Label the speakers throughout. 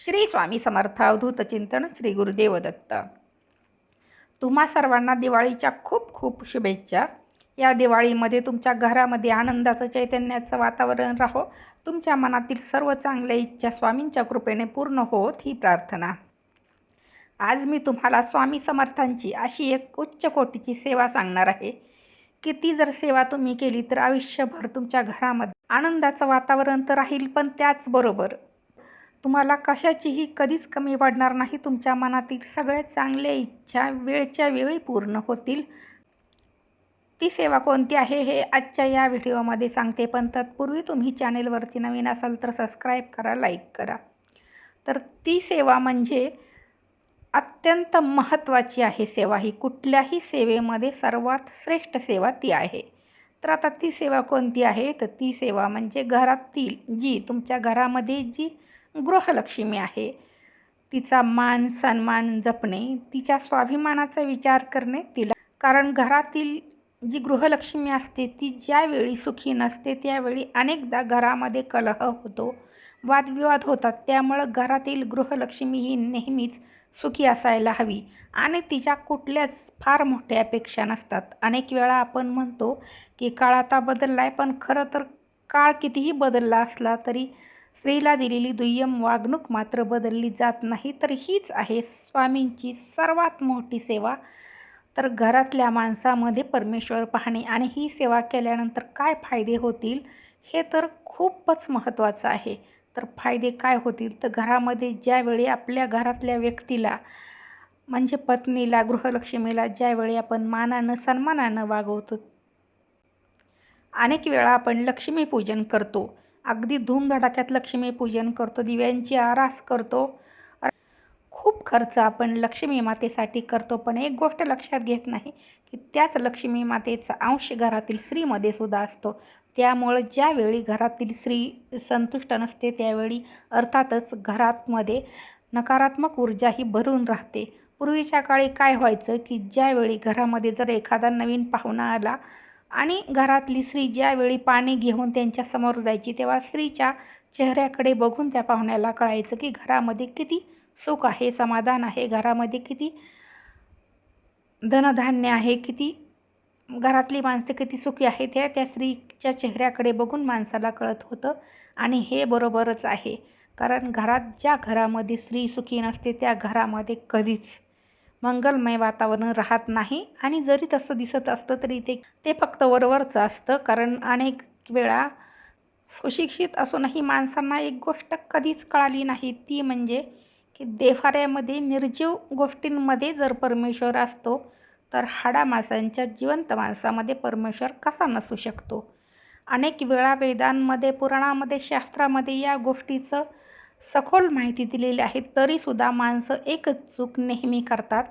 Speaker 1: श्री स्वामी समर्थ अवधूत चिंतन श्री गुरुदेव दत्त. तुम्हा सर्वांना दिवाळीच्या खूप खूप शुभेच्छा. या दिवाळीमध्ये तुमच्या घरामध्ये आनंदाचं चैतन्याचं वातावरण राहो. तुमच्या मनातील सर्व चांगल्या इच्छा स्वामींच्या कृपेने पूर्ण होत ही प्रार्थना. आज मी तुम्हाला स्वामी समर्थांची अशी एक उच्च कोटीची सेवा सांगणार आहे. की ती जर सेवा तुम्ही केली तर आयुष्यभर तुमच्या घरामध्ये आनंदाचं वातावरण तर राहील पण त्याचबरोबर तुम्हाला कशाचीही कधीच कमी पडणार नाही. तुमच्या मनातील सगळ्या चांगल्या इच्छा वेळच्या वेळी पूर्ण होतील. ती सेवा कोणती आहे हे आजच्या या व्हिडिओमध्ये सांगते. पण तत्पूर्वी तुम्ही चॅनेलवरती नवीन असाल तर सबस्क्राईब करा लाईक करा. तर ती सेवा म्हणजे अत्यंत महत्त्वाची आहे सेवा. ही कुठल्याही सेवेमध्ये सर्वात श्रेष्ठ सेवा ती आहे. तर आता ती सेवा कोणती आहे? तर ती सेवा म्हणजे घरातील जी तुमच्या घरामध्ये जी गृहलक्ष्मी आहे. तिचा मान सन्मान जपणे तिच्या स्वाभिमानाचा विचार करणे तिला. कारण घरातील जी गृहलक्ष्मी असते ती ज्यावेळी सुखी नसते त्यावेळी अनेकदा घरामध्ये कलह होतो वादविवाद होतात. त्यामुळं घरातील गृहलक्ष्मी ही नेहमीच सुखी असायला हवी. आणि तिच्या कुठल्याच फार मोठ्या अपेक्षा नसतात. अनेक वेळा आपण म्हणतो की काळ आता बदलला आहे पण खरं तर काळ कितीही बदलला असला तरी स्त्रीला दिलेली दुय्यम वागणूक मात्र बदलली जात नाही तर हीच आहे स्वामींची सर्वात मोठी सेवा. तर घरातल्या माणसामध्ये परमेश्वर पाहणे आणि ही सेवा केल्यानंतर काय फायदे होतील हे तर खूपच महत्त्वाचं आहे. तर फायदे काय होतील? तर घरामध्ये ज्यावेळी आपल्या घरातल्या व्यक्तीला म्हणजे पत्नीला गृहलक्ष्मीला ज्यावेळी आपण मानानं सन्मानानं वागवतो अनेक वेळा आपण लक्ष्मीपूजन करतो. अगदी धूमधडाक्यात लक्ष्मीपूजन करतो दिव्यांची आरास करतो. खूप खर्च आपण लक्ष्मी मातेसाठी करतो पण एक गोष्ट लक्षात घेत नाही की त्याच लक्ष्मी मातेचा अंश घरातील स्त्रीमध्ये सुद्धा असतो. त्यामुळं ज्यावेळी घरातील स्त्री संतुष्ट नसते त्यावेळी अर्थातच घरातमध्ये नकारात्मक ऊर्जा ही भरून राहते. पूर्वीच्या काळी काय व्हायचं की ज्यावेळी घरामध्ये जर एखादा नवीन पाहुणा आला आणि घरातली स्त्री ज्यावेळी पाणी घेऊन त्यांच्यासमोर जायची तेव्हा स्त्रीच्या चेहऱ्याकडे बघून त्या पाहुण्याला कळायचं की घरामध्ये किती सुख आहे समाधान आहे घरामध्ये किती धनधान्य आहे किती घरातली माणसं किती सुखी आहेत हे त्या स्त्रीच्या चेहऱ्याकडे बघून माणसाला कळत होतं. आणि हे बरोबरच आहे कारण घरात ज्या घरामध्ये स्त्री सुखी नसते त्या घरामध्ये कधीच मंगलमय वातावरण राहत नाही आणि जरी तसं दिसत असलं तरी ते ते फक्त वरवरचं असतं. कारण अनेक वेळा सुशिक्षित असूनही माणसांना एक गोष्ट कधीच कळाली नाही. ती म्हणजे की देफाऱ्यामध्ये निर्जीव गोष्टींमध्ये जर परमेश्वर असतो तर हाडा माणसांच्या जिवंत माणसामध्ये परमेश्वर कसा नसू शकतो? अनेक वेळा वेदांमध्ये पुराणामध्ये शास्त्रामध्ये या गोष्टीचं सखोल माहिती दिलेली आहे तरीसुद्धा माणसं एकच चूक नेहमी करतात.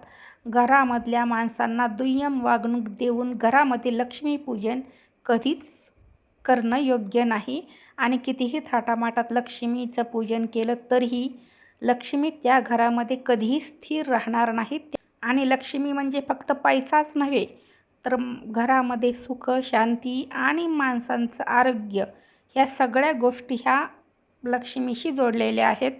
Speaker 1: घरामधल्या माणसांना दुय्यम वागणूक देऊन घरामध्ये लक्ष्मीपूजन कधीच करणं योग्य नाही. आणि कितीही थाटामाटात लक्ष्मीचं पूजन केलं तरीही लक्ष्मी त्या घरामध्ये कधीही स्थिर राहणार नाहीत. आणि लक्ष्मी म्हणजे फक्त पैसाच नव्हे तर घरामध्ये सुख शांती आणि माणसांचं आरोग्य ह्या सगळ्या गोष्टी ह्या लक्ष्मीशी जोडलेले आहेत.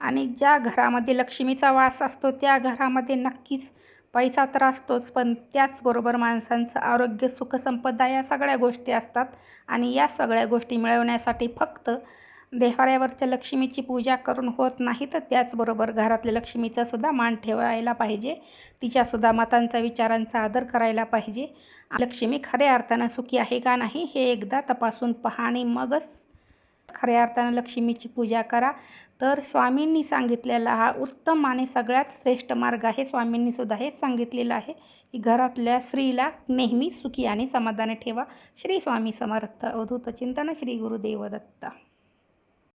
Speaker 1: आणि ज्या घरामध्ये लक्ष्मीचा वास असतो त्या घरामध्ये नक्कीच पैसा तर असतोच पण त्याचबरोबर माणसांचं आरोग्य सुखसंपदा या सगळ्या गोष्टी असतात. आणि या सगळ्या गोष्टी मिळवण्यासाठी फक्त देवाऱ्यावरच्या लक्ष्मीची पूजा करून होत नाही तर त्याचबरोबर घरातल्या लक्ष्मीचा सुद्धा मान ठेवायला पाहिजे. तिच्यासुद्धा मतांचा विचारांचा आदर करायला पाहिजे. लक्ष्मी खऱ्या अर्थानं सुखी आहे का नाही हे एकदा तपासून पहा आणि मगच खऱ्या अर्थानं लक्ष्मीची पूजा करा. तर स्वामींनी सांगितलेला हा उत्तम आणि सगळ्यात श्रेष्ठ मार्ग आहे. स्वामींनी सुद्धा हेच सांगितलेलं आहे की घरातल्या स्त्रीला नेहमी सुखी आणि समाधानी ठेवा. श्री स्वामी समर्थ. अवधूत चिंतन श्री गुरुदेव दत्ता